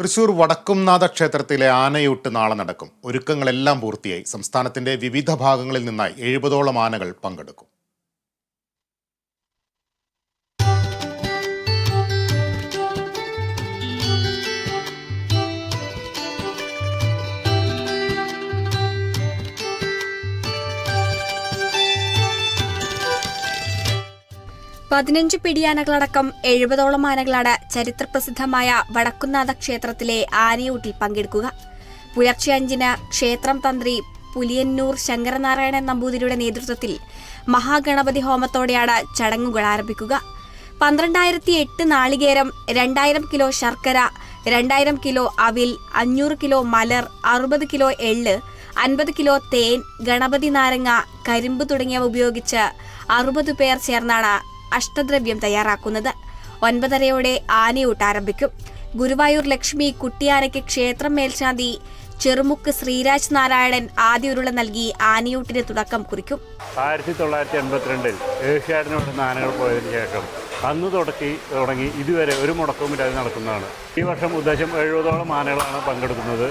തൃശൂർ വടക്കുംനാഥ ക്ഷേത്രത്തിലെ ആനയൂട്ട് നാളെ നടക്കും. ഒരുക്കങ്ങളെല്ലാം പൂർത്തിയായി. സംസ്ഥാനത്തിന്റെ വിവിധ ഭാഗങ്ങളിൽ നിന്നായി എഴുപതോളം ആനകൾ പങ്കെടുക്കും. പതിനഞ്ച് പിടിയാനകളടക്കം എഴുപതോളം ആനകളാണ് ചരിത്രപ്രസിദ്ധമായ വടക്കുന്നാഥ ക്ഷേത്രത്തിലെ ആനയൂട്ടിൽ പങ്കെടുക്കുക. പുലർച്ചെ അഞ്ചിന് ക്ഷേത്രം തന്ത്രി പുലിയന്നൂർ ശങ്കരനാരായണൻ നമ്പൂതിരിയുടെ നേതൃത്വത്തിൽ മഹാഗണപതി ഹോമത്തോടെയാണ് ചടങ്ങുകൾ ആരംഭിക്കുക. പന്ത്രണ്ടായിരത്തി എട്ട് നാളികേരം രണ്ടായിരം കിലോ ശർക്കര രണ്ടായിരം കിലോ അവിൽ അഞ്ഞൂറ് കിലോ മലർ അറുപത് കിലോ എള്ള് അൻപത് കിലോ തേൻ ഗണപതി നാരങ്ങ കരിമ്പ് തുടങ്ങിയവ ഉപയോഗിച്ച് അറുപത് പേർ ചേർന്നാണ് അഷ്ടദ്രവ്യം തയ്യാറാക്കുന്നത്. ഒൻപതരയോടെ ആനയൂട്ട് ആരംഭിക്കും. ഗുരുവായൂർ ലക്ഷ്മി കുട്ടിയാനയ്ക്ക് ക്ഷേത്രം മേൽശാന്തി ചെറുമുക്ക് ശ്രീരാജ് നാരായണൻ ആദ്യ ഉരുള നൽകി ആനയൂട്ടിന് തുടക്കം കുറിക്കും. ആയിരത്തി തൊള്ളായിരത്തി എൺപത്തിരണ്ടിൽ ഏഷ്യാഡിനോട്ട് ആനകൾ പോയതിനു ശേഷം അന്ന് തുടക്കി തുടങ്ങി ഇതുവരെ ഒരു മുടക്കവുമില്ലാതെ നടക്കുന്നതാണ്. ഈ വർഷം ഉദ്ദേശം എഴുപതോളം ആനകളാണ് പങ്കെടുക്കുന്നത്.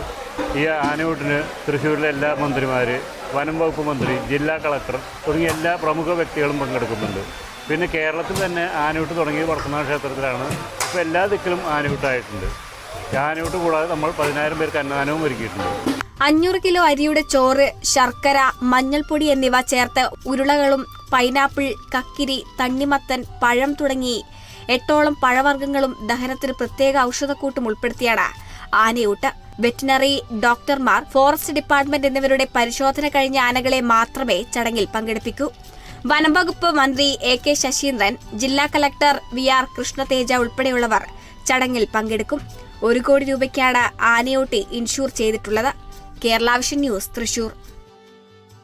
ഈ ആനയൂട്ടിന് തൃശ്ശൂരിലെ എല്ലാ മന്ത്രിമാർ വനം വകുപ്പ് മന്ത്രി ജില്ലാ കളക്ടർ തുടങ്ങിയ എല്ലാ പ്രമുഖ വ്യക്തികളും പങ്കെടുക്കുന്നുണ്ട്. പിന്നെ കേരളത്തിൽ തന്നെ ആനയൂട്ട് തുടങ്ങിയ വർത്തമാന ക്ഷേത്രത്തിലാണ്. ഇപ്പോൾ എല്ലാ ദിക്കിലും ആനയൂട്ടായിട്ടുണ്ട് ആനയൂട്ട് കൂടാതെ നമ്മൾ പതിനായിരം പേർക്ക് അന്നദാനവും ഒരുക്കിയിട്ടുണ്ട്. അഞ്ഞൂറ് കിലോ അരിയുടെ ചോറ് ശർക്കര മഞ്ഞൾപ്പൊടി എന്നിവ ചേർത്ത് ഉരുളകളും പൈനാപ്പിൾ കക്കിരി തണ്ണിമത്തൻ പഴം തുടങ്ങി എട്ടോളം പഴവർഗങ്ങളും ദഹനത്തിന് പ്രത്യേക ഔഷധക്കൂട്ടും ഉൾപ്പെടുത്തിയാണ് ആനയൂട്ട്. വെറ്റിനറി ഡോക്ടർമാർ ഫോറസ്റ്റ് ഡിപ്പാർട്ട്മെന്റ് എന്നിവരുടെ പരിശോധന കഴിഞ്ഞ ആനകളെ മാത്രമേ ചടങ്ങിൽ പങ്കെടുപ്പിക്കൂ. വനംവകുപ്പ് മന്ത്രി എ കെ ശശീന്ദ്രൻ ജില്ലാ കലക്ടർ വി ആർ കൃഷ്ണതേജ ഉൾപ്പെടെയുള്ളവർ ചടങ്ങിൽ പങ്കെടുക്കും. ഒരു കോടി രൂപയ്ക്കാണ് ആനയോട്ടി ഇൻഷൂർ ചെയ്തിട്ടുള്ളത്. കേരളാവിഷൻ ന്യൂസ് തൃശൂർ.